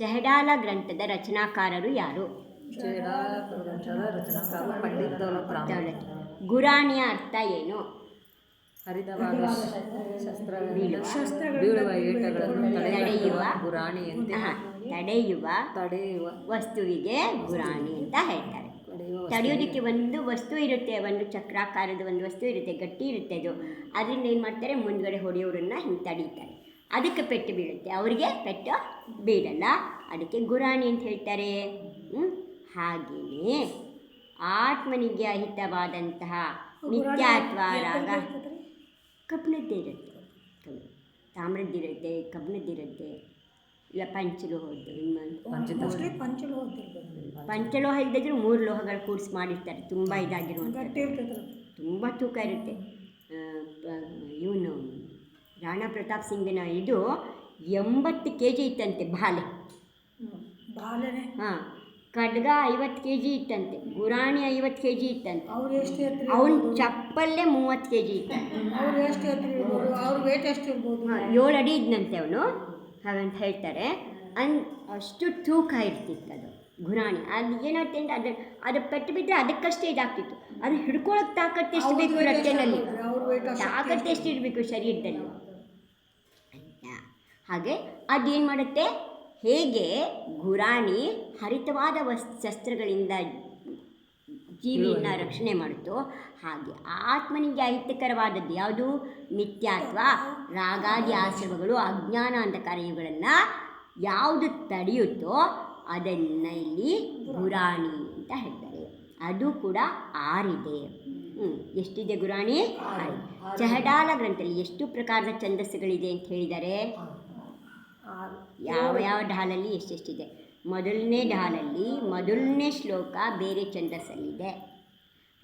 ಚಹಡಾಲ ಗ್ರಂಥದ ರಚನಾಕಾರರು ಯಾರು? ಗುರಾಣಿಯ ಅರ್ಥ ಏನು? ಹರಿದವಾದ ತಡೆಯುವ ತಡೆಯುವ ತಡೆಯುವ. ವಸ್ತುವಿಗೆ ಗುರಾಣಿ ಅಂತ ಹೇಳ್ತಾರೆ. ತಡೆಯೋದಕ್ಕೆ ಒಂದು ವಸ್ತು ಇರುತ್ತೆ ಒಂದು ಚಕ್ರಾಕಾರದ ಒಂದು ವಸ್ತು ಇರುತ್ತೆ ಗಟ್ಟಿ ಇರುತ್ತೆ ಅದು. ಅದರಿಂದ ಏನು ಮಾಡ್ತಾರೆ? ಮುಂದ್ಗಡೆ ಹೊಡೆಯೋರನ್ನ ಹಿಂಗೆ ತಡೀತಾರೆ. ಅದಕ್ಕೆ ಪೆಟ್ಟು ಬೀಳುತ್ತೆ. ಅವರಿಗೆ ಪೆಟ್ಟು ಬೀಳಲ್ಲ. ಅದಕ್ಕೆ ಗುರಾಣಿ ಅಂತ ಹೇಳ್ತಾರೆ? ಹಾಗೆಯೇ ಆತ್ಮನಿಗೆ ಅಹಿತವಾದಂತಹ ನಿತ್ಯಾತ್ವ ರಾಗ. ಕಬ್ಬಿಣದ್ದೇ ಇರುತ್ತೆ. ಕಬ್ಬು. ತಾಮ್ರದ್ದಿರುತ್ತೆ ಕಬ್ಬಿಣದ್ದಿರುತ್ತೆ ಇಲ್ಲ ಪಂಚಲೋಹದ್ದು. ಪಂಚತತ್ವ ಪಂಚಲೋಹ. ಇಲ್ಲದಿದ್ರು ಮೂರು ಲೋಹಗಳು ಕೂಡಿಸಿ ಮಾಡಿರ್ತಾರೆ ತುಂಬ ಇದಾಗಿರುವಂಥ ತುಂಬ ತೂಕ ಇರುತ್ತೆ. ಇವನು ರಾಣಾ ಪ್ರತಾಪ್ ಸಿಂಗ್ನ ಇದು ಎಂಬತ್ತು ಕೆ ಜಿ ಇತ್ತಂತೆ ಬಾಲೆ. ಬಾಲೆ ಹಾಂ ಖಡ್ಗ ಐವತ್ತು ಕೆ ಜಿ ಇತ್ತಂತೆ ಗುರಾಣಿ ಐವತ್ತು ಕೆ ಜಿ ಇತ್ತಂತೆ. ಅವ್ರು ಎಷ್ಟು ಅವನ ಚಪ್ಪಲ್ಲೇ ಮೂವತ್ತು ಕೆ ಜಿ ಇತ್ತಂತೆ ಅವ್ರು ಎಷ್ಟು ಇರ್ಬೋದು? ಅವ್ರ ವೇಟ್ ಎಷ್ಟು ಇರ್ಬೋದು? ಹಾಂ ಏಳು ಅಡಿ ಇದ್ನಂತೆ ಅವನು ಹಾಗಂತ ಹೇಳ್ತಾರೆ. ಅನ್ ಅಷ್ಟು ತೂಕ ಇರ್ತಿತ್ತು ಅದು ಗುರಾಣಿ. ಅದು ಏನಾಗುತ್ತೆ ಅಂದರೆ ಅದು ಅದು ಪೆಟ್ಟು ಬಿದ್ದರೆ ಅದಕ್ಕಷ್ಟೇ ಇದಾಗ್ತಿತ್ತು. ಅದು ಹಿಡ್ಕೊಳಕ್ಕೆ ತಾಕತ್ತು ಎಷ್ಟು ಬೇಕು ಅವ್ರ ತಾಕತ್ತು ಎಷ್ಟು ಇರಬೇಕು ಶರೀರದಲ್ಲಿ? ಹಾಗೆ ಅದೇನು ಮಾಡುತ್ತೆ? ಹೇಗೆ ಗುರಾಣಿ ಹರಿತವಾದ ವಸ್ ಶಸ್ತ್ರಗಳಿಂದ ಜೀವಿಯನ್ನು ರಕ್ಷಣೆ ಮಾಡುತ್ತೋ ಹಾಗೆ ಆತ್ಮನಿಗೆ ಅಹಿತಕರವಾದದ್ದು ಯಾವುದು? ಮಿಥ್ಯಾತ್ವ ರಾಗಾದಿ ಆಶ್ರಮಗಳು ಅಜ್ಞಾನ ಅಂಧಕಾರ ಇವುಗಳನ್ನು ಯಾವುದು ತಡೆಯುತ್ತೋ ಅದನ್ನ ಇಲ್ಲಿ ಗುರಾಣಿ ಅಂತ ಹೇಳ್ತಾರೆ. ಅದು ಕೂಡ ಆರಿದೆ. ಎಷ್ಟಿದೆ ಗುರಾಣಿ? ಆರು. ಚಹಡಾಲ ಗ್ರಂಥದಲ್ಲಿ ಎಷ್ಟು ಪ್ರಕಾರದ ಛಂದಸ್ಸುಗಳಿದೆ ಅಂತ ಹೇಳಿದ್ದಾರೆ ಯಾವ ಯಾವ ಢಾಲಲ್ಲಿ ಎಷ್ಟೆಷ್ಟಿದೆ? ಮೊದಲನೇ ಢಾಲಲ್ಲಿ ಮೊದಲನೇ ಶ್ಲೋಕ ಬೇರೆ ಛಂದಸ್ಸಲ್ಲಿದೆ.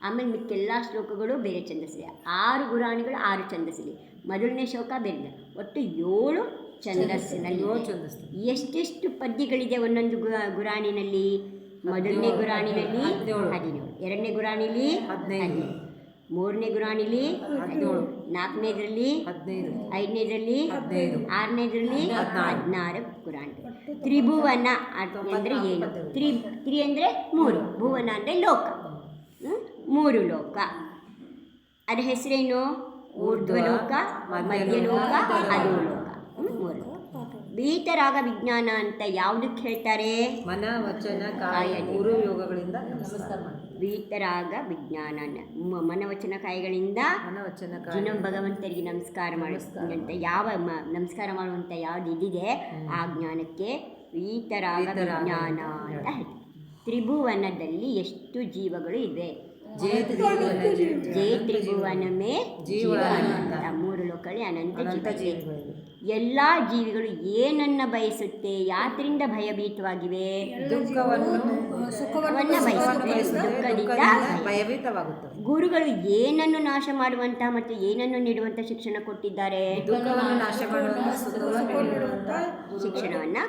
ಆಮೇಲೆ ಮಿಕ್ಕೆಲ್ಲ ಶ್ಲೋಕಗಳು ಬೇರೆ ಛಂದಸ್ಸಿದೆ ಆರು ಗುರಾಣಿಗಳು ಆರು ಛಂದಸ್ಸಿದೆ ಮೊದಲನೇ ಶ್ಲೋಕ ಬೇರೆ ಒಟ್ಟು ಏಳು ಛಂದಸ್ಸಿನಲ್ಲಿ ಏಳು ಛಂದಸ್ಸು. ಎಷ್ಟೆಷ್ಟು ಪದ್ಯಗಳಿದೆ ಒಂದೊಂದು ಗು- ಗುರಾಣಿನಲ್ಲಿ? ಮೊದಲನೇ ಗುರಾಣಿನಲ್ಲಿ. ಹದಿನೇಳು. ಎರಡನೇ ಗುರಾಣಿಲಿ ಹದಿನೈದು. ಮೂರನೇ ಗುರಾಣಿಲಿ ಹದಿನೇಳು. ನಾಲ್ಕನೇದರಲ್ಲಿ ಹದಿನೈದು. ಐದನೇದರಲ್ಲಿ ಹದಿನೈದು. ಆರನೇದರಲ್ಲಿ ಹದಿನಾರು. ಗುರಾಣಿ. ತ್ರಿಭುವನ ಅಂದರೆ ಏನು? ತ್ರಿ ತ್ರಿ ಅಂದರೆ ಮೂರು. ಭುವನ ಅಂದರೆ ಲೋಕ. ಮೂರು ಲೋಕ. ಅದರ ಹೆಸರೇನು? ಊರ್ಧ್ವಲೋಕ ಮಧ್ಯಲೋಕ ಅಧೋಲೋಕ. ಲೋಕ ಮೂರು. ಲೋಕ ಬೀತರಾಗ ವಿಜ್ಞಾನ ಅಂತ ಯಾವುದಕ್ಕೆ ಹೇಳ್ತಾರೆ? ಮನ ವಚನ ಕಾಯ ಮೂರು ಯೋಗಗಳಿಂದ ನಮಸ್ಕಾರ ಮಾಡಿ ಬೀತರಾಗ ವಿಜ್ಞಾನ ಮನವಚನ ಕಾಯಿಗಳಿಂದ ವಚನ ಜಿನ ಭಗವಂತರಿಗೆ ನಮಸ್ಕಾರ ಮಾಡುವಂತ ಯಾವ ನಮಸ್ಕಾರ ಮಾಡುವಂತ ಯಾವ್ದು ಇದಿದೆ? ಆ ಜ್ಞಾನಕ್ಕೆ ಭೀತರಾಗ ವಿಜ್ಞಾನ ಅಂತ ಹೇಳ್ತಾರೆ. ತ್ರಿಭುವನದಲ್ಲಿ ಎಷ್ಟು ಜೀವಗಳು ಇವೆ? ಜೇ ತ್ರಿಭುವನ ಜೇ- ಜೇ ತ್ರಿಭುವನಮೇ ಜೀವ ಮೂರು ಲೋಕಳಿ ಅನಂತ ಜೀವ ಎಲ್ಲ ಜೀವಿಗಳು ಏನನ್ನ ಬಯಸುತ್ತೆ? ಯಾತ್ರಿಂದ ಭಯಭೀತವಾಗಿವೆ. ಭಯಭೀತವಾಗುತ್ತದೆ ಗುರುಗಳು ಏನನ್ನು ನಾಶ ಮಾಡುವಂತಹ ಮತ್ತು ಏನನ್ನು ನೀಡುವಂತ ಶಿಕ್ಷಣ ಕೊಟ್ಟಿದ್ದಾರೆ? ಶಿಕ್ಷಣವನ್ನು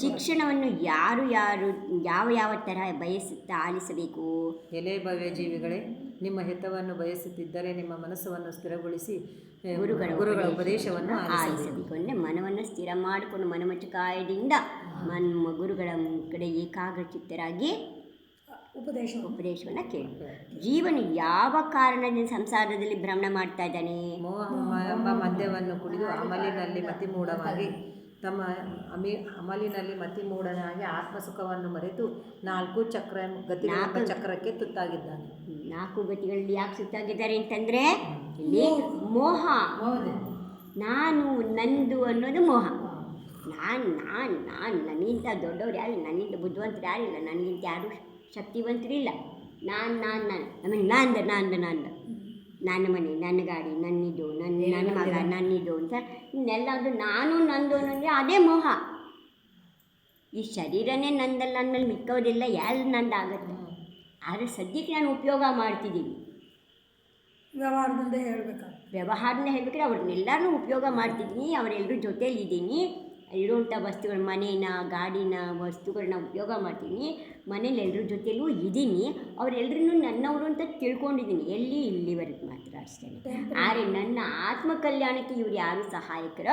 ಶಿಕ್ಷಣವನ್ನು ಯಾರು ಯಾರು ಯಾವ ಯಾವ ತರಹ ಬಯಸುತ್ತಾ ಆಲಿಸಬೇಕು? ಎಲೆ ಭವ್ಯ ಜೀವಿಗಳೇ ನಿಮ್ಮ ಹಿತವನ್ನು ಬಯಸುತ್ತಿದ್ದರೆ ನಿಮ್ಮ ಮನಸ್ಸನ್ನು ಸ್ಥಿರಗೊಳಿಸಿ ಗುರುಗಳ ಗುರುಗಳ ಉಪದೇಶವನ್ನು ಆಲಿಸಬೇಕು. ಅಂದರೆ ಮನವನ್ನು ಸ್ಥಿರ ಮಾಡಿಕೊಂಡು ಮನಮಚಕಾಯದಿಂದ ನಮ್ಮ ಗುರುಗಳ ಕಡೆ ಏಕಾಗ್ರಚಿತ್ತರಾಗಿ ಉಪದೇಶ ಉಪದೇಶವನ್ನು ಕೇಳಿ. ಜೀವನ ಯಾವ ಕಾರಣದಿಂದ ಸಂಸಾರದಲ್ಲಿ ಭ್ರಮಣ ಮಾಡ್ತಾ ಇದ್ದಾನೆ? ಮೋಹ ಎಂಬ ಮದ್ಯವನ್ನು ಕುಡಿದು ಅಮಲಿನಲ್ಲಿ ಮತಿಮೂಢವಾಗಿ ತಮ್ಮ ಅಮಿ ಅಮಲಿನಲ್ಲಿ ಮತಿಮೂಢನಾಗಿ ಆತ್ಮಸುಖವನ್ನು ಮರೆತು ನಾಲ್ಕು ಚಕ್ರ ನಾಲ್ಕು ಚಕ್ರಕ್ಕೆ ತುತ್ತಾಗಿದ್ದಾನೆ. ನಾಲ್ಕು ಗತಿಗಳಲ್ಲಿ ಯಾಕೆ ಸುತ್ತಾಗಿದ್ದಾರೆ ಅಂತಂದರೆ ಇಲ್ಲಿ ಮೋಹ. ನಾನು ನಂದು ಅನ್ನೋದು ಮೋಹ. ನಾನು ನಾನು ನಾನು ನನ್ನಿಂದ ದೊಡ್ಡವ್ರು ಯಾರಿಲ್ಲ ನನ್ನಿಂದ ಬುದ್ಧಿವಂತರು ಯಾರಿಲ್ಲ ನನಗಿಂತ ಯಾರು ಶಕ್ತಿವಂತರಿಲ್ಲ ನಾನು ನಾನು ನಾನು. ಆಮೇಲೆ ನಾಂದ ನಾಂದ ನಂದು. ನನ್ನ ಮನೆ ನನ್ನ ಗಾಡಿ ನನ್ನಿದು ನನ್ನ ನನ್ನ ಮಗ ನನ್ನಿದು ಅಂತ ಇನ್ನೆಲ್ಲ ಅದು ನಾನು ನಂದು ಅನ್ನೋದು ಅದೇ ಮೋಹ. ಈ ಶರೀರನೇ ನಂದಲ್ಲ ಅಂದಮೇಲೆ ಮಿಕ್ಕೋದಿಲ್ಲ ಎಲ್ಲಿ ನಂದಾಗುತ್ತೆ? ಆದರೆ ಸದ್ಯಕ್ಕೆ ನಾನು ಉಪಯೋಗ ಮಾಡ್ತಿದ್ದೀನಿ. ವ್ಯವಹಾರದಿಂದ ಹೇಳ್ಬೇಕು ವ್ಯವಹಾರದಿಂದ ಹೇಳ್ಬೇಕಾದ್ರೆ ಅವ್ರನ್ನೆಲ್ಲರೂ ಉಪಯೋಗ ಮಾಡ್ತಿದ್ದೀನಿ ಅವರೆಲ್ಲರ ಜೊತೆಯಲ್ಲಿದ್ದೀನಿ ಇರುವಂಥ ವಸ್ತುಗಳು ಮನೇನ, ಗಾಡಿನ ವಸ್ತುಗಳನ್ನ ಉಪಯೋಗ ಮಾಡ್ತೀನಿ. ಮನೇಲಿ ಎಲ್ಲರ ಜೊತೆಲೂ ಇದ್ದೀನಿ. ಅವರೆಲ್ಲರೂ ನನ್ನವರು ಅಂತ ತಿಳ್ಕೊಂಡಿದ್ದೀನಿ. ಎಲ್ಲಿ, ಇಲ್ಲಿವರೆಗೆ ಮಾತ್ರ ಅಷ್ಟೇ. ಆದರೆ ನನ್ನ ಆತ್ಮ ಕಲ್ಯಾಣಕ್ಕೆ ಇವ್ರು ಯಾರೂ ಸಹಾಯಕರ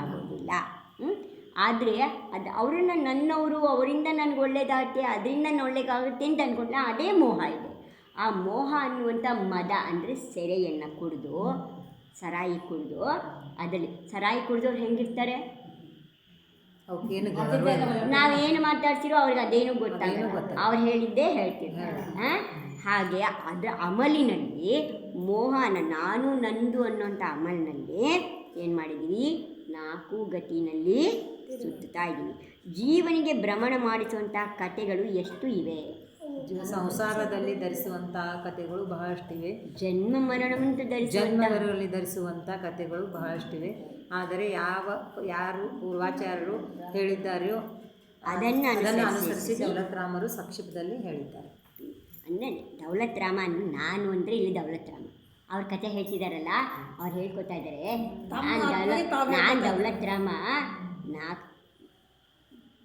ಆಗೋದಿಲ್ಲ? ಆದರೆ ಅದು ಅವರನ್ನು ನನ್ನವರು, ಅವರಿಂದ ನನಗೆ ಒಳ್ಳೇದಾಗುತ್ತೆ, ಅದರಿಂದ ನಾನು ಒಳ್ಳೇದಾಗುತ್ತೆ ಅಂತ ಅಂದ್ಕೊಂಡ್ರೆ ಅದೇ ಮೋಹ ಇದೆ. ಆ ಮೋಹ ಅನ್ನುವಂಥ ಮದ ಅಂದರೆ ಸೆರೆಯನ್ನು ಕುಡಿದು, ಸರಾಯಿ ಕುಡಿದು, ಅದರಲ್ಲಿ ಸರಾಯಿ ಕುಡಿದವ್ರು ಹೆಂಗಿರ್ತಾರೆ? ಅವಕ್ಕೇನು ಏನು ಇಲ್ಲ. ನಾವೇನು ಮಾತಾಡ್ತಿರೋ ಅವ್ರಿಗೆ ಅದೇನು ಗೊತ್ತಾಗಲ್ಲ. ಅದೇನು ಗೊತ್ತಾಗಲ್ಲ. ಅವ್ರು ಹೇಳಿದ್ದೇ ಹೇಳ್ತಿರ್ತಾರೆ ಆ? ಹಾಗೆ ಅದರ ಅಮಲಿನಲ್ಲಿ ಮೋಹನ ನಾನು ನಂದು ಅನ್ನೋಂಥ ಅಮಲಿನಲ್ಲಿ ಏನು ಮಾಡಿದ್ದೀವಿ ನಾಲ್ಕು ಗತಿನಲ್ಲಿ ಸುತ್ತುತ್ತಾ ಇದ್ದೀವಿ. ಜೀವನಿಗೆ ಭ್ರಮಣ ಮಾಡಿಸುವಂಥ ಕಥೆಗಳು ಎಷ್ಟು ಇವೆ? ಜೀವ- ಸಂಸಾರದಲ್ಲಿ ಧರಿಸುವಂತಹ ಕಥೆಗಳು ಬಹಳಷ್ಟಿವೆ. ಜನ್ಮ ಮರಣವಂತ ಧರಿಸುವಂಥ ಧರಿಸುವಂಥ ಕಥೆಗಳು ಬಹಳಷ್ಟಿವೆ. ಆದರೆ ಯಾವ ಯಾರು ಪೂರ್ವಾಚಾರ್ಯರು ಹೇಳಿದ್ದಾರೆಯೋ ಅದನ್ನು ಅದನ್ನು ಅನುಸರಿಸಿ. ದೌಲತ್ ರಾಮರು ಸಂಕ್ಷಿಪ್ತದಲ್ಲಿ ಹೇಳಿದ್ದಾರೆ. ಅಂದರೆ ದೌಲತ್ ರಾಮ ಅನ್ನು ನಾನು ಅಂದರೆ ಇಲ್ಲಿ ದೌಲತ್ ರಾಮ ಅವ್ರ ಕತೆ ಹೇಳ್ತಿದಾರಲ್ಲ ಅವ್ರು ಹೇಳ್ಕೊತಾ ಇದ್ದಾರೆ ನಾನು ದೌಲತ್ ನಾನು ರಾಮ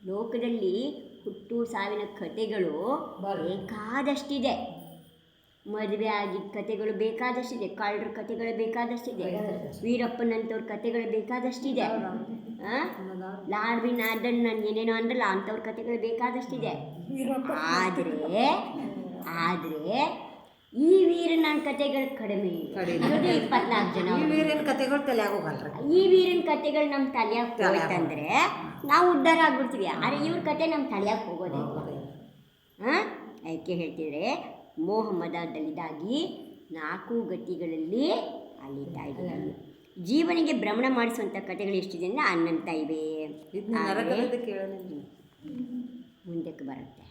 ಲೋಕದಲ್ಲಿ ಹುಟ್ಟು ಸಾವಿನ ಕತೆಗಳು ಬೇಕಾದಷ್ಟಿದೆ. ಮದುವೆ ಆಗಿದ್ದ ಕಥೆಗಳು ಬೇಕಾದಷ್ಟಿದೆ ಕಳ್ಳರ ಕಥೆಗಳು ಬೇಕಾದಷ್ಟಿದೆ ವೀರಪ್ಪನಂಥವ್ರ ಕಥೆಗಳು ಬೇಕಾದಷ್ಟಿದೆ. ಆ? ಲಾಡ್ ಬಿನ್ ಅದನ್ನು ನಾನು ಏನೇನೋ ಅಂದ್ರಲ್ಲ ಅಂಥವ್ರ ಕಥೆಗಳು ಬೇಕಾದಷ್ಟಿದೆ. ಆದರೆ ಆದರೆ ಈ ವೀರನ ಕತೆಗಳು ಕಡಿಮೆ. ಇಪ್ಪತ್ನಾಲ್ಕು ಜನ ಈ ವೀರ್ಯನ ಕಥೆಗಳು ತಲೆಯಾಗ ಈ ವೀರನ ಕಥೆಗಳು ನಮ್ಮ ತಲೆಯಾಗ ಹೋಯ್ತಂದ್ರೆ ನಾವು ಉದ್ಧಾರ ಆಗ್ಬಿಡ್ತೀವಿ ಆದರೆ ಇವ್ರ ಕತೆ ನಮ್ಮ ತಲೆಯಾಗ ಹೋಗೋದೇ ಹಾಂ ಯಾಕೆ ಹೇಳ್ತಿದ್ರೆ ಮೋಹ ಮದದಲ್ಲಿದ್ದಾಗಿ ನಾಲ್ಕು ಗತಿಗಳಲ್ಲಿ ಅಲಿತಾ ಇದ್ದೀವಿ ಜೀವನಿಗೆ ಭ್ರಮಣ ಮಾಡಿಸುವಂಥ ಕಥೆಗಳು ಎಷ್ಟಿದೆ ಅಂದರೆ ಅನಂತ ಇವೆ. ಮುಂದಕ್ಕೆ ಬರುತ್ತೆ.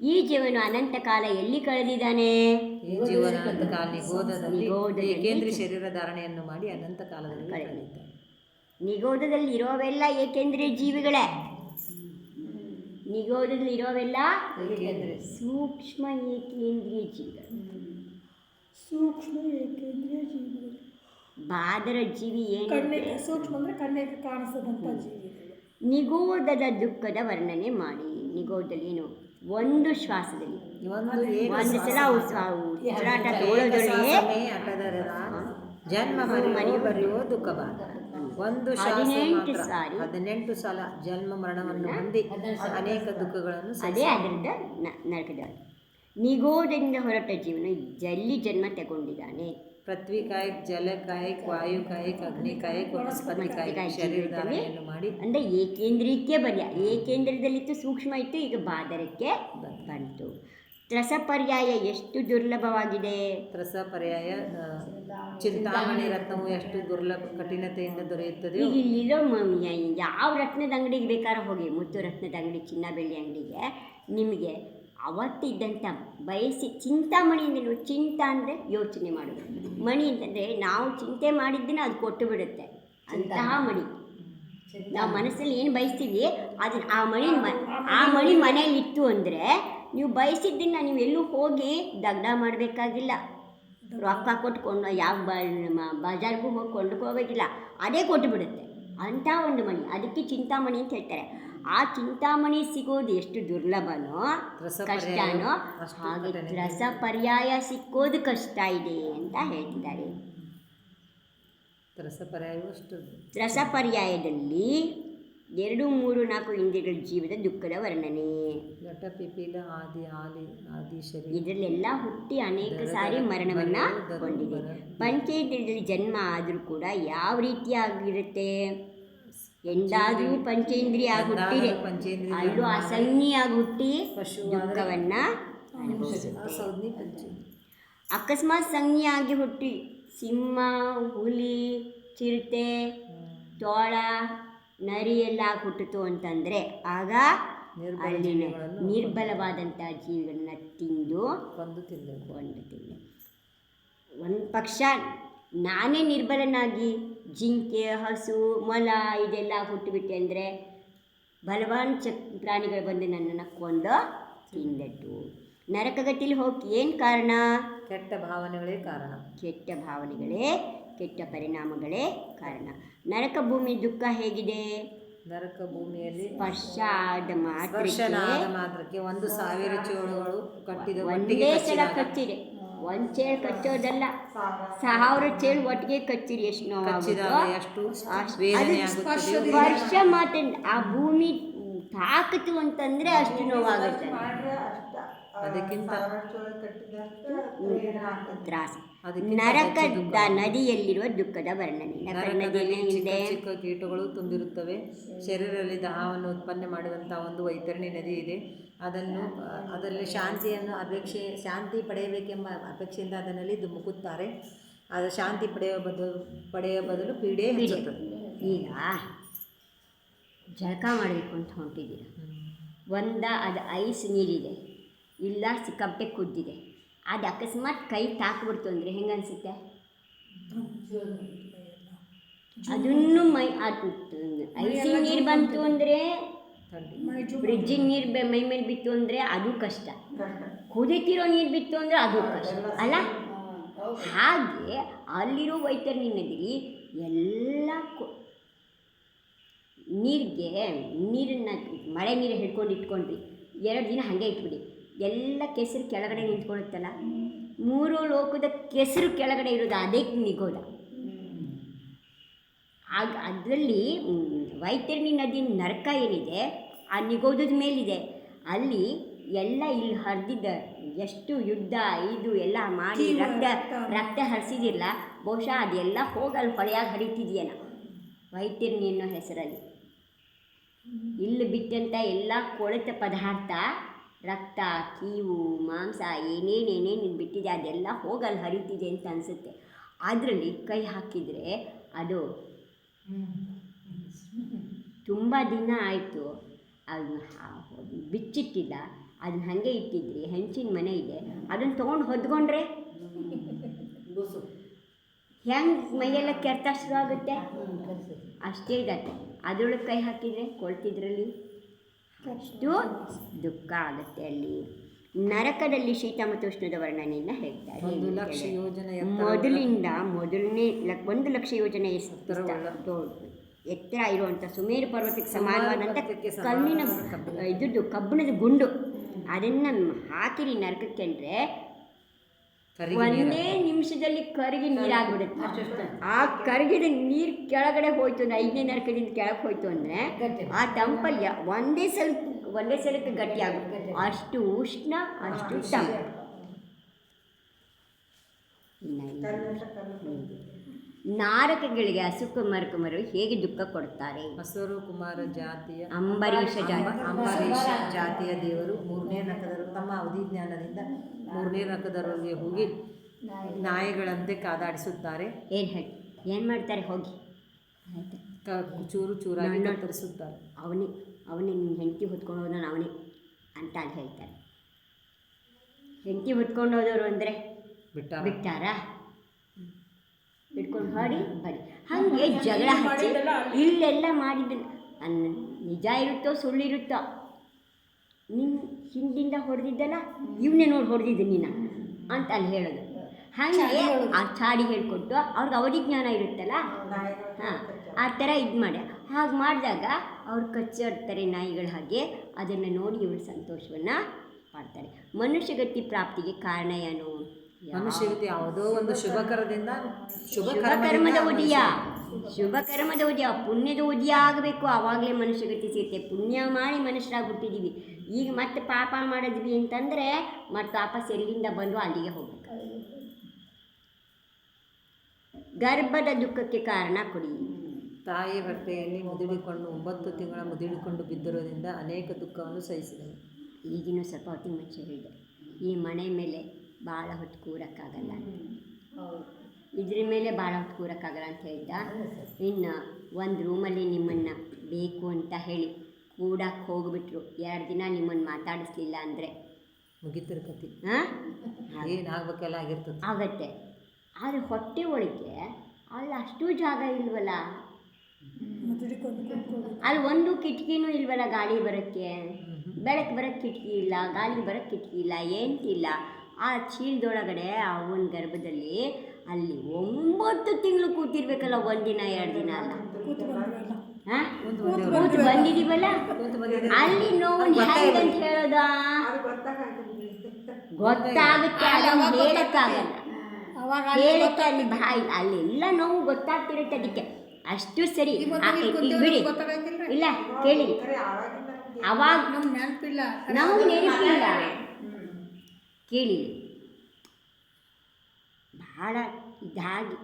ಈ ಜೀವನ ಅನಂತ ಕಾಲ ಎಲ್ಲಿ ಕಳೆದಿದ್ದಾನೆ? ಶರೀರ ಧಾರಣೆಯನ್ನು ಮಾಡಿ ಅನಂತ ಕಾಲದಲ್ಲಿ ನಿಗೋಧದಲ್ಲಿ ಇರೋವೆಲ್ಲ ಏಕೆಂದ್ರೆ ಜೀವಿಗಳೇ? ಏಕೆಂದ್ರೆ ಸೂಕ್ಷ್ಮ ಏಕೇಂದ್ರಿಯ ಜೀವ ಸೂಕ್ಷ್ಮ ಏಕೇಂದ್ರಿಯ ಜೀವಿಗಳು. ಬಾದರ ಜೀವಿ ಏನು ಸೂಕ್ಷ್ಮ ಅಂದರೆ ಕಣ್ಣಿಗೆ ಕಾಣಿಸದಂಥ ಜೀವಿ ನಿಗೋಧದ ದುಃಖದ ವರ್ಣನೆ ಮಾಡಿ. ನಿಗೋಧದಲ್ಲಿ ಏನು? ಒಂದು ಶ್ವಾಸದಲ್ಲಿ. ಒಂದು ಸಲ ಉಸಿರಾಟ ತೋಳದೊಳಗೆ ಜನ್ಮ ಬರೆಯುವ ಬರೆಯೋ ದುಃಖ ಬಾಧ ಒಂದು ಶ್ವಾಸ ಹದಿನೆಂಟು ಸಲ ಜನ್ಮ ಮರಣವನ್ನು ಹೊಂದಿ ಅನೇಕ ದುಃಖಗಳನ್ನು ಅದೇ ಅದರಿಂದ ನರಕದ ನಿಗೋಧದಿಂದ ಹೊರಟ ಜೀವನ ಜಲ್ಲಿ ಜನ್ಮ ತಗೊಂಡಿದ್ದಾನೆ. ಪೃಥ್ವಿ ಕಾಯಕ್ ಜಲ ಕಾಯಕ್ ವಾಯು ಕಾಯಕ್ ಅಗ್ನಿ ಕಾಯಕ್ ವನಸ್ಪತಿ ಕಾಯಕ್ ಶರೀರ ಮಾಡಿ. ಅಂದರೆ ಏಕೇಂದ್ರಿಕೆ ಬರೆಯ ಏಕೇಂದ್ರದಲ್ಲಿತ್ತು ಸೂಕ್ಷ್ಮ ಇತ್ತು ಈಗ ಬಾದರಕ್ಕೆ ಬಂತು. ತ್ರಸಪರ್ಯಾಯ ಎಷ್ಟು ದುರ್ಲಭವಾಗಿದೆ? ತ್ರಸ ಪರ್ಯಾಯ ಚಿಂತಾಮಣಿ ರತ್ನವು ಎಷ್ಟು ದುರ್ಲಭ ಕಠಿಣತೆಯಿಂದ ದೊರೆಯುತ್ತದೆಯೋ. ಈಗ ಇಲ್ಲಿರೋ ಮ- ಯಾವ ರತ್ನದ ಅಂಗಡಿಗೆ ಬೇಕಾದ್ರೂ ಹೋಗಿ ಮುತ್ತು ರತ್ನದ ಅಂಗಡಿ ಚಿನ್ನ ಬೆಳ್ಳಿ ಅಂಗಡಿಗೆ ನಿಮಗೆ ಅವತ್ತಿದ್ದಂಥ ಬಯಸಿ ಚಿಂತಾಮಣಿ ಅಂದರೆ ಚಿಂತ ಅಂದರೆ ಯೋಚನೆ ಮಾಡೋದು. ಮಣಿ ಅಂತಂದರೆ ನಾವು ಚಿಂತೆ ಮಾಡಿದ್ದನ್ನ ಅದು ಕೊಟ್ಟು ಬಿಡುತ್ತೆ. ಅಂತಹ ಮಣಿ. ನಾವು ಮನಸ್ಸಲ್ಲಿ ಏನು ಬಯಸ್ತೀವಿ ಅದನ್ನ ಆ ಮಣಿ ಆ ಮಣಿ ಮನೇಲಿ ಇತ್ತು ಅಂದರೆ ನೀವು ಬಯಸಿದ್ದನ್ನು ನೀವು ಎಲ್ಲೂ ಹೋಗಿ ದಗ್ಡ ಮಾಡಬೇಕಾಗಿಲ್ಲ. ರೊಕ್ಕ ಕೊಟ್ಟುಕೊಂಡು ಯಾವ ಬ- ಬಜಾರ್ಗೂ ಹೋಗಿ ಕೊಂಡ್ಕೋಬೇಕಿಲ್ಲ ಅದೇ ಕೊಟ್ಟು ಬಿಡುತ್ತೆ ಅಂಥ ಒಂದು ಮಣಿ ಅದಕ್ಕೆ ಚಿಂತಾಮಣಿ ಅಂತ ಹೇಳ್ತಾರೆ. ಆ ಚಿಂತಾಮಣಿ ಸಿಗೋದು ಎಷ್ಟು ದುರ್ಲಭನೋ ಕಷ್ಟನೋ ಹಾಗೆ. ರಸ ಪರ್ಯಾಯ ಸಿಕ್ಕೋದು ಕಷ್ಟ ಇದೆ ಅಂತ ಹೇಳ್ತಿದ್ದಾರೆ. ರಸ ಪರ್ಯಾಯದಲ್ಲಿ ಎರಡು ಮೂರು ನಾಲ್ಕು ಇಂದ್ರಿಯಗಳ ಜೀವದ ದುಃಖದ ವರ್ಣನೆ. ಘಟ ಪಿಪೀಲ ಆದಿ ಆಲಿ ಆದಿ ಶರೀರ. ಇದರಲ್ಲೆಲ್ಲ ಹುಟ್ಟಿ ಅನೇಕ ಸಾರಿ ಮರಣವನ್ನ ಕೊಂಡಿದೆ. ಪಂಚೇಂದ್ರಿಯದಲ್ಲಿ ಜನ್ಮ ಆದರೂ ಕೂಡ ಯಾವ ರೀತಿಯಾಗಿರುತ್ತೆ ಎಂದಾದರೂ ಪಂಚೇಂದ್ರಿಯ ಹುಟ್ಟಿದೆ. ಅಲ್ಲೂ ಅಸಂಜ್ಞಿಯಾಗಿ ಹುಟ್ಟಿ ದುಃಖವನ್ನು ಅನುಭವಿಸುತ್ತೆ. ಅಕಸ್ಮಾತ್ ಸಂಜ್ಞೆಯಾಗಿ ಹುಟ್ಟಿ ಸಿಂಹ ಹುಲಿ ಚಿರತೆ ತೋಳ ನರಿ ಎಲ್ಲ ಹುಟ್ಟಿತು ಅಂತಂದರೆ ಆಗ ಅಲ್ಲಿ ಅಲ್ಲಿನ ನಿರ್ಬಲವಾದಂಥ ಜೀವಿಗಳನ್ನ ತಿಂದು ಕೊಂದು ತಿನ್ನಬೇಕು ಒಂದು ಒಂದು ಪಕ್ಷ ನಾನೇ ನಿರ್ಬಲನಾಗಿ ಜಿಂಕೆ ಹಸು ಮೊಲ ಇದೆಲ್ಲ ಹುಟ್ಟುಬಿಟ್ಟೆ ಅಂದರೆ ಬಲವಾನ್ ಚ ಪ್ರಾಣಿಗಳು ಬಂದು ನನ್ನನ್ನು ಕೊಂದು ತಿಂದಟ್ಟು ನರಕಗತಿಲಿ ಹೋಗಿ ಏನು ಕಾರಣ? ಕೆಟ್ಟ ಭಾವನೆಗಳೇ ಕಾರಣ. ಕೆಟ್ಟ ಭಾವನೆಗಳೇ ಕೆಟ್ಟ ಪರಿಣಾಮಗಳೇ ಕಾರಣ. ನರಕ ಭೂಮಿ ದುಃಖ ಹೇಗಿದೆ? ನರಕ ಭೂಮಿಯಲ್ಲಿ ಸ್ಪರ್ಶ ಆದ ಮಾತ್ರಕ್ಕೆ ಒಂದು ಸಾವಿರ ಚೇಳುಗಳು ಕಟ್ಟಿದ ಒಟ್ಟಿಗೆ ಒಂದೇ ಸಲ ಕಚ್ಚಿದೆ. ಒಂದು ಚೇಳು ಕಚ್ಚೋದಲ್ಲ. ಸಾವಿರ ಚೇಳು ಒಟ್ಟಿಗೆ ಕಚ್ಚಿರಿ ಎಷ್ಟು ನೋವು ಸ್ಪರ್ಶ ಮಾತ್ರ ಆ ಭೂಮಿ ತಾಕತ್ತು ಅಂತಂದ್ರೆ ಅಷ್ಟು ನೋವಾಗುತ್ತೆ. ಅದಕ್ಕಿಂತ ತ್ರಾಸು. ನರಕದ ನದಿಯಲ್ಲಿರುವ ದುಃಖದ ವರ್ಣನೆ. ನದಿಯಲ್ಲಿ ಚಿಕ್ಕ ಕೀಟಗಳು ತುಂಬಿರುತ್ತವೆ. ಶರೀರದಲ್ಲಿ ದಾಹವನ್ನು ಉತ್ಪನ್ನ ಮಾಡುವಂತಹ ಒಂದು ವೈತರಣಿ ನದಿ ಇದೆ. ಅದನ್ನು ಅದರಲ್ಲಿ ಶಾಂತಿಯನ್ನು ಅಪೇಕ್ಷೆ ಶಾಂತಿ ಪಡೆಯಬೇಕೆಂಬ ಅಪೇಕ್ಷೆಯಿಂದ ಅದರಲ್ಲಿ ಧುಮುಕುತ್ತಾರೆ ಅದು ಶಾಂತಿ ಪಡೆಯುವ ಬದಲು ಪಡೆಯುವ ಬದಲು ಪೀಡೆ ಹೆಚ್ಚುತ್ತದೆ. ಈಗ ಜಳಕ ಮಾಡಬೇಕು ಅಂತ ಹೊಂಟಿದ್ದೀರಾ. ಒಂದ ಅದು ಐಸ್ ನೀರಿದೆ. ಇಲ್ಲ, ಸಿಕ್ಕಾಪಟ್ಟೆ ಕುದ್ದಿದೆ. ಅದು ಅಕಸ್ಮಾತ್ ಕೈ ತಾಕ್ಬಿಡ್ತು ಅಂದರೆ ಹೆಂಗೆ ಅನಿಸುತ್ತೆ? ಅದನ್ನು ಮೈ ಅದು ಐಸಿನ ನೀರು ಬಂತು ಅಂದರೆ ಫ್ರಿಜ್ಜಿನ ನೀರು ಮೈ ಮೇಲೆ ಬಿತ್ತು ಅಂದರೆ ಅದು ಕಷ್ಟ. ಕುದಿತಿರೋ ನೀರು ಬಿತ್ತು ಅಂದರೆ ಅದು ಕಷ್ಟ, ಅಲ್ಲ? ಹಾಗೆ ಅಲ್ಲಿರೋ ವೈತರಣಿ ನದಿ ಎಲ್ಲ ನೀರಿಗೆ ನೀರನ್ನು, ಮಳೆ ನೀರು ಹಿಡ್ಕೊಂಡು ಇಟ್ಕೊಂಡ್ರಿ. ಎರಡು ದಿನ ಹಾಗೆ ಇಟ್ಬಿಡಿ. ಎಲ್ಲ ಕೆಸರು ಕೆಳಗಡೆ ನಿಂತ್ಕೊಳ್ಳುತ್ತಲ್ಲ? ಮೂರು ಲೋಕದ ಕೆಸರು ಕೆಳಗಡೆ ಇರೋದು ಅದೇ ನಿಗೋದ ಆಗ ಅದರಲ್ಲಿ ವೈತರಣಿ ನದಿ ನರಕ ಏನಿದೆ ಆ ನಿಗೋದದ ಮೇಲಿದೆ. ಅಲ್ಲಿ ಎಲ್ಲ ಇಲ್ಲಿ ಹರಿದಿದ್ದ ಎಷ್ಟು ಯುದ್ಧ ಇದು ಎಲ್ಲ ಮಾಡಿ ರಕ್ತ ರಕ್ತ ಹರಿಸಿದಿಲ್ಲ ಬಹುಶಃ ಅದೆಲ್ಲ ಹೋಗಿ ಅಲ್ಲಿ ಹೊಳೆಯಾಗಿ ಹರಿತಿದೆಯೇನ ವೈತರಣಿ ಅನ್ನೋ ಹೆಸರಲ್ಲಿ. ಇಲ್ಲಿ ಬಿಟ್ಟಂಥ ಎಲ್ಲ ಕೊಳೆತ ಪದಾರ್ಥ ರಕ್ತ ಕೀವು ಮಾಂಸ ಏನೇನು ಏನೇನು ಬಿಟ್ಟಿದೆ ಅದೆಲ್ಲ ಹೋಗಲ್ಲಿ ಹರಿತಿದೆ ಅಂತ ಅನಿಸುತ್ತೆ. ಅದರಲ್ಲಿ ಕೈ ಹಾಕಿದರೆ ಅದು ತುಂಬ ದಿನ ಆಯಿತು. ಅದನ್ನ ಬಿಚ್ಚಿಟ್ಟಿಲ್ಲ ಅದನ್ನ ಹಾಗೆ ಇಟ್ಟಿದ್ರಿ ಹೆಂಚಿನ ಮನೆ ಇದೆ. ಅದನ್ನು ತೊಗೊಂಡು ಹೊದ್ಕೊಂಡ್ರೆ? ಹೆಂಗೆ ಮೈಯೆಲ್ಲ ಕೆರೆತ ಶುರು ಆಗುತ್ತೆ? ಅಷ್ಟೇ ಇದೆ ಅದರೊಳಗೆ ಕೈ ಹಾಕಿದರೆ ಕೊಳ್ತಿದ್ರಲ್ಲಿ? ಅಷ್ಟು ದುಃಖ ಆಗುತ್ತೆ ಅಲ್ಲಿ. ನರಕದಲ್ಲಿ ಶೀತ ಮತ್ತು ಉಷ್ಣದ ವರ್ಣನೆಯನ್ನು ಹೇಳ್ತಾರೆ ಮೊದಲಿಂದ ಮೊದಲನೇ ಒಂದು ಲಕ್ಷ ಯೋಜನೆ ಎಷ್ಟು ಎತ್ತರ ಇರುವಂಥ ಸುಮೇರು ಪರ್ವತಕ್ಕೆ ಸಮಾನವಾದಂಥ ಕಲ್ಲಿನ ಇದ್ರದ್ದು ಕಬ್ಬಿಣದ ಗುಂಡು. ಅದನ್ನು ಹಾಕಿರಿ ನರಕಕ್ಕೆ ಅಂದರೆ ಒಂದೇ ನಿಮಿಷದಲ್ಲಿ ಕರಗಿ ನೀರಾಗ್ಬಿಡುತ್ತೆ. ಆ ಕರಗಿದ ನೀರು ಕೆಳಗಡೆ ಹೋಯ್ತು ಅಂದ್ರೆ ಐದನೇ ನರಕದಿಂದ ಕೆಳಗೆ ಹೋಯ್ತು ಅಂದರೆ ಆ ತಂಪಲ್ಯ ಒಂದೇ ಸಲ ಒಂದೇ ಸಲಕ್ಕೆ ಗಟ್ಟಿ ಆಗುತ್ತೆ. ಅಷ್ಟು ಉಷ್ಣ ಅಷ್ಟು ತಂಪು. ಇನ್ನ ಇಲ್ಲ. ಕುಮಾರರು ಹೇಗೆ ದುಃಖ ಕೊಡ್ತಾರೆ ಹಸುರು ಕುಮಾರ ಜಾತಿಯ ಅಂಬರೀಷ ಜಾತಿ. ಅಂಬರೀಷ ಜಾತಿಯ ದೇವರು ಮೂರನೇ ನಕದರು ತಮ್ಮ ಅವಧಿ ಜ್ಞಾನದಿಂದ ಮೂರನೇ ನಖದವರಿಗೆ ಹೋಗಿ ನಾಯಿಗಳಂತೆ ಕಾದಾಡಿಸುತ್ತಾರೆ. ಏನು ಹೇಳಿ ಏನು ಮಾಡ್ತಾರೆ? ಹೋಗಿ. ಆಯ್ತಾ ಚೂರು ಚೂರಾಗಿ ಕತ್ತರಿಸುತ್ತಾರೆ. ಅವನೇ ಅವನೇ ನಿನ್ನ ಹೆಂಡತಿ ಹೊತ್ಕೊಂಡು ಹೋದವನು ಅವನೇ ಅಂತ ಅಲ್ಲಿ ಹೇಳ್ತಾರೆ. ಹೆಂಡತಿ ಹೊತ್ಕೊಂಡು ಹೋದವರು ಅಂದರೆ? ಬಿಟ್ಟಾರ? ಬಿಟ್ಟಾರಾ ಹಾಡಿ ಬರಿ ಹಾಗೆ ಜಗಳ ಹಚ್ಚಿ ಇಲ್ಲೆಲ್ಲ ಮಾಡಿದ ಅನ್ನ ನಿಜ ಇರುತ್ತೋ ಸುಳ್ಳಿರುತ್ತೋ ನಿನ್ನ ಹಿಂದಿಂದ ಹೊಡೆದಿದ್ದಲ್ಲ ಇವನೇ ನೋಡಿ ಹೊಡೆದಿದ್ದೆ ನೀನು ಅಂತ ಅಲ್ಲಿ ಹೇಳೋದು. ಹಾಗೆ ಆ ಚಾಡಿ ಹೇಳ್ಕೊಟ್ಟು ಅವ್ರಿಗೆ ಅವಧಿ ಜ್ಞಾನ ಇರುತ್ತಲ್ಲ? ಹಾಂ ಆ ಥರ ಇದು ಮಾಡಿ ಹಾಗೆ ಮಾಡಿದಾಗ ಅವ್ರು ಕಚ್ಚಾಡ್ತಾರೆ ನಾಯಿಗಳ ಹಾಗೆ. ಅದನ್ನು ನೋಡಿ ಇವರು ಸಂತೋಷವನ್ನು ಪಡ್ತಾರೆ ಮನುಷ್ಯಗತಿ ಪ್ರಾಪ್ತಿಗೆ ಕಾರಣ ಏನು? ಮನುಷ್ಯಗತಿ ಯಾವುದೋ ಒಂದು ಶುಭಕರದಿಂದ ಶುಭಕರ್ಮದ ಶುಭ ಶುಭಕರ್ಮದ ಕರ್ಮದ ಉದಯ. ಶುಭ ಕರ್ಮದ ಉದಯ. ಪುಣ್ಯದ ಉದಯ ಆಗಬೇಕು. ಆವಾಗಲೇ ಮನುಷ್ಯಗತಿ ಸಿಗುತ್ತೆ ಪುಣ್ಯ ಮಾಡಿ ಮನುಷ್ಯರಾಗ್ಬಿಟ್ಟಿದ್ದೀವಿ. ಈಗ ಮತ್ತೆ ಪಾಪ ಮಾಡಿದ್ವಿ ಅಂತಂದರೆ ಮತ್ತೆ ವಾಪಸ್ ಎಲ್ಲಿಂದ ಬಂದು ಅಲ್ಲಿಗೆ ಹೋಗ್ಬೇಕು. ಗರ್ಭದ ದುಃಖಕ್ಕೆ ಕಾರಣ ಕೊಡಿ. ತಾಯಿ ಹೊಟ್ಟೆಯಲ್ಲಿ ಮುದುಡಿಕೊಂಡು ಒಂಬತ್ತು ತಿಂಗಳ ಮುದುಡಿಕೊಂಡು ಬಿದ್ದಿರೋದ್ರಿಂದ ಅನೇಕ ದುಃಖವನ್ನು ಸಹಿಸಿದೆ ಈಗಿನ ಸ್ವಲ್ಪ ಮನುಷ್ಯರಿದೆ ಮುಂಚೆ ಹೇಳಿದೆ. ಈ ಮನೆ ಮೇಲೆ ಭಾಳ ಹೊತ್ತು ಕೂರಕ್ಕಾಗಲ್ಲ. ಇದ್ರ ಮೇಲೆ ಭಾಳ ಹೊತ್ತು ಕೂರೋಕ್ಕಾಗಲ್ಲ ಅಂತ ಹೇಳಿದ್ದ ಇನ್ನು ಒಂದು ರೂಮಲ್ಲಿ ನಿಮ್ಮನ್ನು ಬೇಕು ಅಂತ ಹೇಳಿ ಕೂಡಕ್ಕೆ ಹೋಗಿಬಿಟ್ರು. ಎರಡು ದಿನ ನಿಮ್ಮನ್ನು ಮಾತಾಡಿಸ್ಲಿಲ್ಲ ಅಂದರೆ. ಮುಗಿತಿರ ಕತಿ ಹಾಂ ಏನಾಗಬೇಕೆಲ್ಲ ಆಗಿರ್ತದೆ. ಆಗತ್ತೆ. ಆದರೆ ಹೊಟ್ಟೆ ಒಳಗೆ ಅಲ್ಲಿ ಅಷ್ಟು ಜಾಗ ಇಲ್ವಲ್ಲ? ಅಲ್ಲಿ ಒಂದು ಕಿಟಕಿನೂ ಇಲ್ವಲ್ಲ ಗಾಳಿ ಬರೋಕ್ಕೆ? ಬೆಳಕು ಬರೋಕ್ಕೆ ಕಿಟಕಿ ಇಲ್ಲ ಗಾಳಿ ಬರೋಕ್ಕೆ ಕಿಟಕಿ ಇಲ್ಲ ಏಂತಿಲ್ಲ ಆ ಚೀಲದೊಳಗಡೆ ಅವನ ಗರ್ಭದಲ್ಲಿ ಅಲ್ಲಿ ಒಂಬತ್ತು ತಿಂಗಳು ಕೂತಿರ್ಬೇಕಲ್ಲ ಒಂದಿನ ಎರಡು ದಿನ ಅಲ್ಲ? ಕೂತು ಬಂದಿದೀವಲ್ಲ. ಅಲ್ಲಿ ನೋವು ಅಂತ ಹೇಳೋದ? ಗೊತ್ತಾಗುತ್ತೆ ಅದನ್ನು ಹೇಳಕ್ಕಾಗಲ್ಲ. ಹೇಳಕ್ಕೆ ಅಲ್ಲಿ ಬಾಯಿ ಅಲ್ಲೆಲ್ಲ ನೋವು ಗೊತ್ತಾಗ್ತಿರುತ್ತೆ ಅದಕ್ಕೆ. ಅಷ್ಟು ಸರಿ. ಬಿಡಿ. ಇಲ್ಲ ಕೇಳಿ ಅವಾಗ ನಮಗೆ ನೆನಪಿಲ್ಲ. ಕೇಳಿ. ಭಾಳ ಇದಾಗಿ,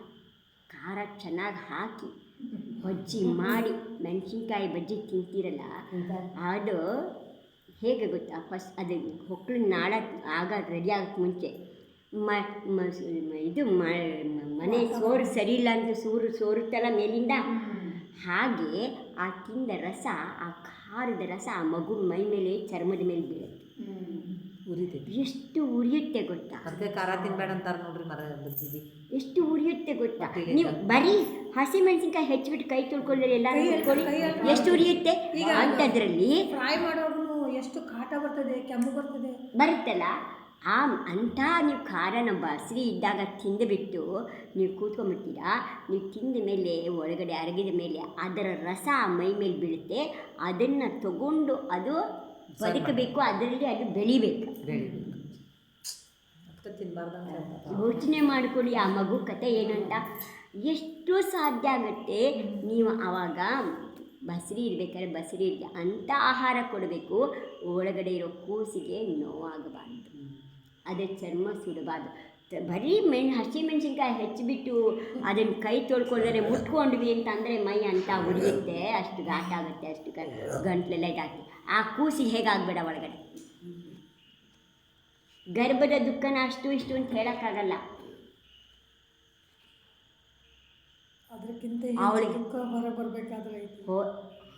ಖಾರ ಚೆನ್ನಾಗಿ ಹಾಕಿ ಬಜ್ಜಿ ಮಾಡಿ, ಮೆಣಸಿನ್ಕಾಯಿ ಬಜ್ಜಿ ತಿಂತೀರಲ್ಲ, ಅದು ಹೇಗೆ ಗೊತ್ತಾ? ಫಸ್ಟ್ ಅದು ಹೊಕ್ಕಳು ನಾಡ ಆಗ ರೆಡಿ ಆಗಕ್ಕೆ ಮುಂಚೆ. ಮ ಇದು ಮನೆ ಸೋರು ಸರಿ ಇಲ್ಲ ಅಂತ ಸೂರು ಸೋರುತ್ತಲ್ಲ ಮೇಲಿಂದ? ಹಾಗೆ ಆ ತಿಂದ ರಸ ಆ ಖಾರದ ರಸ ಆ ಮಗು ಮೈ ಮೇಲೆ ಚರ್ಮದ ಮೇಲೆ ಬೀಳುತ್ತೆ. ಉರಿತೈತಿ. ಎಷ್ಟು ಉರಿಯುತ್ತೆ ಗೊತ್ತಾ? ಅದಕ್ಕೆ ಖಾರ ತಿನ್ಬೇಡ ಅಂತಾರೆ ನೋಡ್ರಿ ಮರ ಎಷ್ಟು ಉರಿಯುತ್ತೆ ಗೊತ್ತಾ? ನೀವು ಬರೀ ಹಸಿ ಮೆಣಸಿನಕಾಯಿ ಹೆಚ್ಚಿಬಿಟ್ಟು ಕೈ ತೊಳ್ಕೊಂಡ್ರೆ ಎಲ್ಲರೂ ಕುತ್ಕೊಳ್ಳಿ ಎಷ್ಟು ಉರಿಯುತ್ತೆ? ಅಂಥದ್ರಲ್ಲಿ ಫ್ರೈ ಮಾಡೋರು ಎಷ್ಟು ಕಾಟ ಬರ್ತದೆ ಕೆಮ್ಮು ಬರ್ತದೆ? ಬರುತ್ತಲ್ಲ? ಆ ಅಂಥ ನೀವು ಖಾರನ ಬಸ್ರಿ ಇದ್ದಾಗ ತಿಂದುಬಿಟ್ಟು ನೀವು ಕೂತ್ಕೊಂಡ್ಬಿಡ್ತೀರಾ? ನೀವು ತಿಂದ ಮೇಲೆ ಒಳಗಡೆ ಅರಗಿದ ಮೇಲೆ ಅದರ ರಸ ಆ ಮೈ ಮೇಲೆ ಬೀಳುತ್ತೆ. ಅದನ್ನು ತಗೊಂಡು ಅದು ಬದುಕಬೇಕು. ಅದರಲ್ಲಿ ಅದು ಬೆಳಿಬೇಕು. ಯೋಚನೆ ಮಾಡಿಕೊಳ್ಳಿ ಆ ಮಗು ಕತೆ ಏನಂತ. ಎಷ್ಟು ಸಾಧ್ಯ ಆಗುತ್ತೆ. ನೀವು ಆವಾಗ ಬಸರಿ ಇರಬೇಕಾದ್ರೆ ಬಸರಿ ಇರಲಿ. ಅಂಥ ಆಹಾರ ಕೊಡಬೇಕು. ಒಳಗಡೆ ಇರೋ ಕೂಸಿಗೆ ನೋವಾಗಬಾರ್ದು. ಅದೇ ಚರ್ಮ ಸುಡಬಾರ್ದು. ಬರೀ ಮೆಣ್ ಹಸಿಮೆಣ್ಸಿನ್ಕಾಯಿ ಹೆಚ್ಚಿಬಿಟ್ಟು ಅದನ್ನು ಕೈ ತೊಳ್ಕೊಂಡ್ರೆ ಮುಟ್ಕೊಂಡ್ವಿ ಅಂತಂದರೆ ಮೈ ಅಂತ ಉರಿಯುತ್ತೆ. ಅಷ್ಟು ಘಾಟ ಆಗುತ್ತೆ ಅಷ್ಟು ಗಂಟ್ಲೆಲ್ಲ ಇದಾಕಿ ಆ ಕೂಸಿ ಹೇಗಾಗಬೇಡ ಒಳಗಡೆ? ಗರ್ಭದ ದುಃಖನ ಅಷ್ಟು ಇಷ್ಟು ಅಂತ ಹೇಳೋಕ್ಕಾಗಲ್ಲ. ಅದಕ್ಕಿಂತ ಅವ್ಳಿಗೆ- ಬರಬೇಕಾದ್ರೆ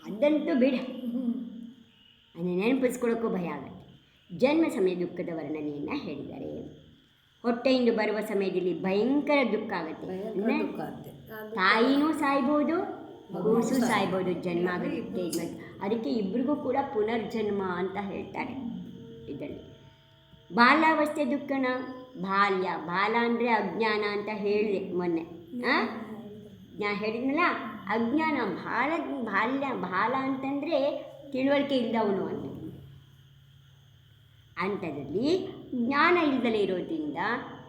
ಅದಂತೂ ಬಿಡ. ಅದನ್ನ ನೆನಪಿಸ್ಕೊಳ್ಳೋಕ್ಕೂ ಭಯ ಆಗುತ್ತೆ. ಜನ್ಮ ಸಮಯ ದುಃಖದ ವರ್ಣನೆಯನ್ನು ಹೇಳಿದ್ದಾರೆ. ಹೊಟ್ಟೆಯಿಂದ ಬರುವ ಸಮಯದಲ್ಲಿ ಭಯಂಕರ ದುಃಖ ಆಗುತ್ತೆ. ತಾಯಿನೂ ಸಾಯ್ಬೋದು ಕೂಸು ಸಾಯ್ಬೋದು. ಜನ್ಮ ಆಗುತ್ತೆ. ಅದಕ್ಕೆ ಇಬ್ಬರಿಗೂ ಕೂಡ ಪುನರ್ಜನ್ಮ ಅಂತ ಹೇಳ್ತಾರೆ ಇದರಲ್ಲಿ. ಬಾಲಾವಸ್ಥೆ ದುಃಖನ ಬಾಲ್ಯ ಬಾಲ ಅಂದರೆ ಅಜ್ಞಾನ ಅಂತ ಹೇಳಿದೆ ಮೊನ್ನೆ. ಹಾಂ ನಾ ಹೇಳಿದ್ನಲ್ಲ ಅಜ್ಞಾನ ಬಾಲ ಬಾಲ್ಯ ಬಾಲ ಅಂತಂದರೆ ತಿಳುವಳಿಕೆ ಇಲ್ಲದವನು ಅಂತ. ಅಂಥದ್ರಲ್ಲಿ ಜ್ಞಾನ ಇಲ್ದಲೇ ಇರೋದ್ರಿಂದ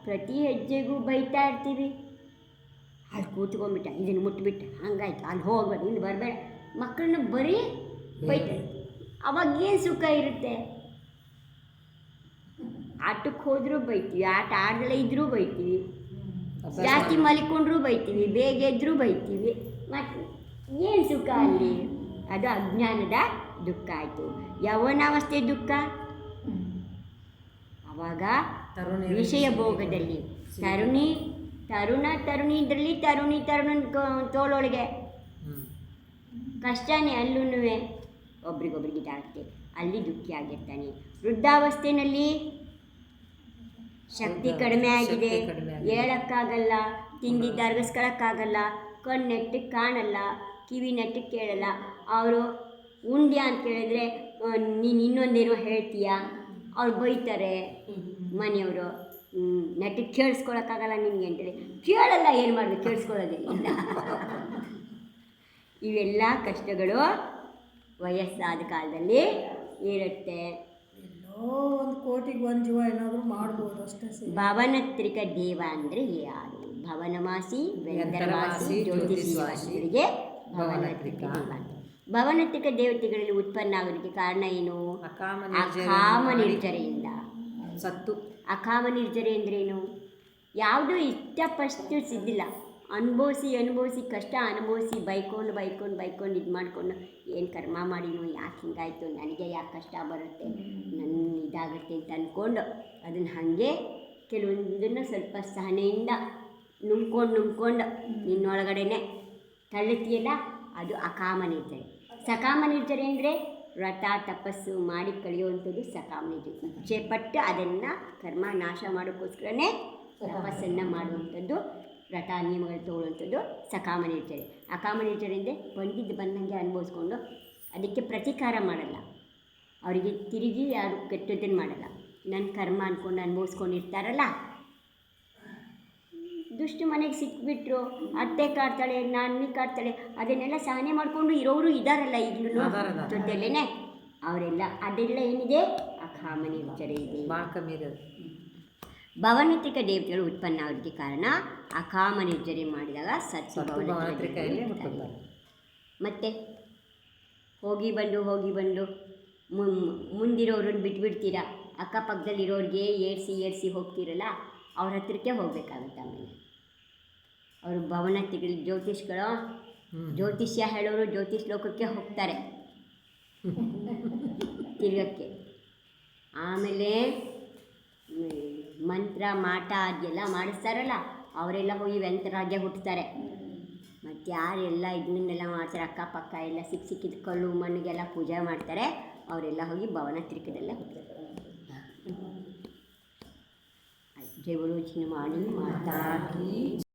ಪ್ರತಿ ಹೆಜ್ಜೆಗೂ ಬೈತಾ ಇರ್ತೀವಿ. ಅಲ್ಲಿ ಕೂತ್ಕೊಂಡ್ಬಿಟ್ಟ ಇದನ್ನು ಮುಟ್ಬಿಟ್ಟ ಹಂಗಾಯ್ತು ಅಲ್ಲಿ ಹೋಗ್ಬೇಡ ಇಲ್ಲಿ ಬರಬೇಡ. ಮಕ್ಕಳನ್ನ ಬರೀ ಬೈತಾರೆ ಅವಾಗ ಏನು ಸುಖ ಇರುತ್ತೆ? ಆಟಕ್ಕೆ ಹೋದರೂ ಬೈತೀವಿ ಆಟ ಆಡದಲ್ಲೇ ಇದ್ದರೂ ಬೈತೀವಿ. ಜಾಸ್ತಿ ಮಲಿಕೊಂಡ್ರೂ ಬೈತೀವಿ ಬೇಗ ಎದ್ದರೂ ಬೈತೀವಿ. ಮತ್ತು ಏನು ಸುಖ ಅಲ್ಲಿ? ಅದು ಅಜ್ಞಾನದ ದುಃಖ ಆಯಿತು. ಯೌವನಾವಸ್ಥೆ ದುಃಖ? ಅವಾಗ ತರುಣಿ ವಿಷಯ ಭೋಗದಲ್ಲಿ. ತರುಣಿ ತರುಣ ತರುಣಿ ಇದರಲ್ಲಿ ತರುಣಿ ತರುಣನ ತೋಳೊಳಗೆ. ಕಷ್ಟನೇ ಅಲ್ಲೂ ಒಬ್ರಿಗೊಬ್ರಿಗೆ ಇದಾಗುತ್ತೆ ಅಲ್ಲಿ ದುಃಖಿ ಆಗಿರ್ತಾನೆ. ವೃದ್ಧಾವಸ್ಥೆಯಲ್ಲಿ ಶಕ್ತಿ ಕಡಿಮೆ ಆಗಿದೆ. ಶಕ್ತಿ ಕಡಿಮೆ ಆಗಿದೆ. ಹೇಳಕ್ಕಾಗಲ್ಲ ತಿಂಡಿ ತರಗಿಸ್ಕೊಳಕ್ಕಾಗಲ್ಲ ಕಣ್ಣೆಟ್ಟು ಕಾಣಲ್ಲ ಕಿವಿ ನೆಟ್ಟು ಕೇಳಲ್ಲ. ಅವರು ಉಂಡ್ಯ ಅಂತ ಕೇಳಿದ್ರೆ ನೀನು ಇನ್ನೊಂದೇನೋ ಹೇಳ್ತೀಯ? ಅವ್ರು ಬೈತಾರೆ. ಮನೆಯವರು ನೆಟ್ಟಿಗೆ ಕೇಳಿಸ್ಕೊಳಕ್ಕಾಗಲ್ಲ ನಿನಗೆ ಅಂತೇಳಿ. ಕೇಳಲ್ಲ ಏನು ಮಾಡೋದು ಕೇಳಿಸ್ಕೊಳ್ಳೋದೇ ಇಲ್ಲ. ಇವೆಲ್ಲ ಕಷ್ಟಗಳು ವಯಸ್ಸಾದ ಕಾಲದಲ್ಲಿ ಇರುತ್ತೆ. ಎಲ್ಲೋ ಒಂದು ಕೋಟಿಗೆ ಒಂದು ಜೀವ ಏನಾದರೂ ಮಾಡ್ಬೋದು ಅಷ್ಟೇ ಭವನತ್ರಿಕ ದೇವ ಅಂದರೆ ಯಾರು? ಭವನವಾಸಿ ವೆಂದರವಾಸಿ ಭವನತ್ರಿಕ ದೇವ ಭವನತ್ರಿಕ ಅಂತ. ದೇವತೆಗಳಲ್ಲಿ ಉತ್ಪನ್ನ ಆಗೋದಕ್ಕೆ ಕಾರಣ ಏನು? ಅಕಾಮ ನಿರ್ಜರೆಯಿಂದ. ಸತ್ತು. ಅಕಾಮ ನಿರ್ಜರೆ ಅಂದ್ರೇನು? ಯಾವುದೂ ಇಷ್ಟಪಷ್ಟು ಸಿದ್ದಿಲ್ಲ. ಅನುಭವಿಸಿ ಅನುಭವಿಸಿ ಕಷ್ಟ ಅನುಭವಿಸಿ ಬೈಕೊಂಡು ಬೈಕೊಂಡು ಬೈಕೊಂಡು ಇದು ಮಾಡಿಕೊಂಡು ಏನು ಕರ್ಮ ಮಾಡಿನು ಯಾಕೆ ಹಿಂಗಾಯಿತು ನನಗೆ ಯಾಕೆ ಕಷ್ಟ ಬರುತ್ತೆ ನನ್ನ ಇದಾಗುತ್ತೆ ಅಂತ ಅಂದ್ಕೊಂಡು ಅದನ್ನು ಹಾಗೆ ಕೆಲವೊಂದನ್ನು ಸ್ವಲ್ಪ ಸಹನೆಯಿಂದ ನುಂಗ್ಕೊಂಡು ನುಂಗ್ಕೊಂಡು ನಿನ್ನೊಳಗಡೆನೆ ತಳ್ಳುತ್ತೀಯಲ್ಲ ಅದು ಅಕಾಮ ನಿರ್ಜರೆ. ಸಕಾಮ ನಿರ್ಜರಿ ಅಂದರೆ ವ್ರತ, ತಪಸ್ಸು ಮಾಡಿ ಕಳೆಯುವಂಥದ್ದು ಸಕಾಮ ನಿರ್ಜರಿ ಇಚ್ಛೆ ಪಟ್ಟು ಅದನ್ನು ಕರ್ಮ ನಾಶ ಮಾಡೋಕ್ಕೋಸ್ಕರನೇ ತಪಸ್ಸನ್ನು ಮಾಡುವಂಥದ್ದು, ವ್ರತ ನಿಯಮಗಳು ತಗೊಳ್ಳುವಂಥದ್ದು ಸಕಾಮ ನಿರ್ಜರಿ ಅಕಾಮ ನಿರ್ಜರಿ ಅಂದರೆ ಬಂದಿದ್ದು ಬಂದಂಗೆ ಅನುಭವಿಸ್ಕೊಂಡು ಅದಕ್ಕೆ ಪ್ರತೀಕಾರ ಮಾಡಲ್ಲ. ಅವರಿಗೆ ತಿರುಗಿ ಯಾರು ಕೆಟ್ಟದ್ದನ್ನು ಮಾಡಲ್ಲ. ನನ್ನ ಕರ್ಮ ಅಂದ್ಕೊಂಡು ಅನುಭವಿಸ್ಕೊಂಡಿರ್ತಾರಲ್ಲ ದುಷ್ಟು ಮನೆಗೆ ಸಿಕ್ಬಿಟ್ರು ಅತ್ತೆ ಕಾಡ್ತಾಳೆ ನಾನಿ ಕಾಡ್ತಾಳೆ ಅದನ್ನೆಲ್ಲ ಸಹನೆ ಮಾಡಿಕೊಂಡು ಇರೋರು ಇದಾರಲ್ಲ ಈಗಲೂ. ಜೊತೆಲೇನೆ ಅವರೆಲ್ಲ ಅದೆಲ್ಲ ಏನಿದೆ? ಆ ಕಾಮನೆ ವಿಚಾರ ಇದೆ. ಭವನತ್ರಿಕ ದೇವತೆಗಳು ಉತ್ಪನ್ನ ಆಗೋದಕ್ಕೆ ಕಾರಣ ಆ ಕಾಮ ನಿರ್ಜನೆ ಮಾಡಿದಾಗ ಸತ್ಯ ಮತ್ತೆ ಹೋಗಿ ಬಂದು ಹೋಗಿ ಬಂದು ಮುಂದಿರೋರನ್ನ ಬಿಟ್ಬಿಡ್ತೀರಾ? ಅಕ್ಕಪಕ್ಕದಲ್ಲಿರೋರಿಗೆ ಏರ್ಸಿ ಏರ್ಸಿ ಹೋಗ್ತೀರಲ್ಲ ಅವ್ರ ಹತ್ರಕ್ಕೆ ಹೋಗಬೇಕಾಗುತ್ತೆ ಆಮೇಲೆ. ಅವರು ಭವನ ಭವನತ್ರಿಗಳ ಜ್ಯೋತಿಷ್ಗಳು ಜ್ಯೋತಿಷ್ಯ ಹೇಳೋರು ಜ್ಯೋತಿಷ್ ಲೋಕಕ್ಕೆ ಹೋಗ್ತಾರೆ. ತಿರ್ಗಕ್ಕೆ. ಆಮೇಲೆ, ಮಂತ್ರ, ಮಾಟ ಅದೆಲ್ಲ ಮಾಡಿಸ್ತಾರಲ್ಲ, ಅವರೆಲ್ಲ ಹೋಗಿ ವೆಂತರಾಗೆ ಹುಟ್ಟುತ್ತಾರೆ ಮತ್ತು ಯಾರೆಲ್ಲ ಇದನ್ನೆಲ್ಲ ಮಾಡ್ತಾರೆ, ಅಕ್ಕಪಕ್ಕ ಎಲ್ಲ ಸಿಕ್ಕ ಸಿಕ್ಕಿದ ಕಲ್ಲು, ಮಣ್ಣಿಗೆಲ್ಲ ಪೂಜೆ ಮಾಡ್ತಾರೆ, ಅವರೆಲ್ಲ ಹೋಗಿ ಭವನ ತ್ರಿಕದಲ್ಲೇ ಹುಟ್ಟುತ್ತಾರೆ ಜೈ ಬರೋ ಮಾಡಿ ಮಾತಾ ಕೀ